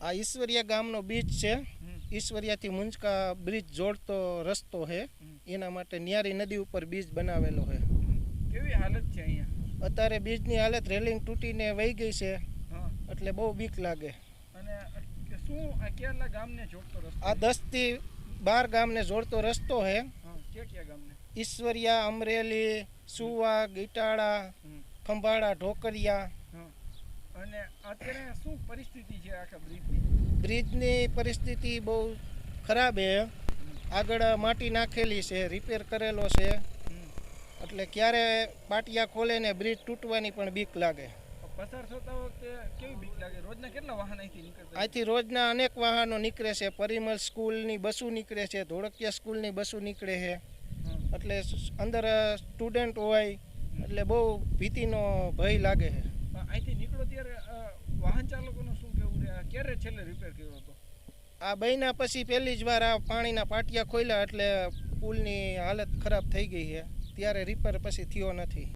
આ ઈશ્વરિયા ગામનો બીચ છે. ઈશ્વરિયાથી મુંજકા બ્રિજ જોડતો રસ્તો છે એના માટે ન્યારી નદી ઉપર બીજ બનાવેલો છે કેવી હાલત છે અહીંયા? અત્યારે બીજની હાલત રેલિંગ તૂટીને વહી ગઈ છે. એટલે બહુ બીક લાગે. અને શું આ દસ ગામને જોડતો રસ્તો આ દસથી બાર ગામને જોડતો રસ્તો છે ક્યાં ક્યાં ગામને. ઈશ્વરિયા અમરેલી સુવા ગીટાળા ખંભાળા ઢોકરિયા અને અત્યારે શું પરિસ્થિતિ છે આખા બ્રિજની? બ્રિજની પરિસ્થિતિ બહુ ખરાબ છે. આગળ માટી નાખેલી છે રિપેર કરેલો છે. એટલે ક્યારે પાટિયા ખોલે ને બ્રિજ તૂટવાની પણ બીક લાગે. પસાર થતા વખતે કેવી બીક લાગે? રોજના કેટલા વાહન અહીંથી નીકળતા અહીંથી રોજના અનેક વાહનો નીકળે છે. પરિમલ સ્કૂલની બસો નીકળે છે ધોળકિયા સ્કૂલની બસો નીકળે છે. એટલે અંદર સ્ટુડન્ટ હોય એટલે બહુ ભીતિનો ભય લાગે છે. અહીંથી નીકળો અત્યારે વાહન ચાલકોનું શું કેવું રહે ક્યારે છેલ્લે રિપેર કર્યો હતો? આ બન્યા પછી પહેલી જ વાર આ પાણીના પાટિયા ખોલ્યા એટલે પુલની હાલત ખરાબ થઈ ગઈ છે. ત્યારે રિપેર પછી થયો નથી.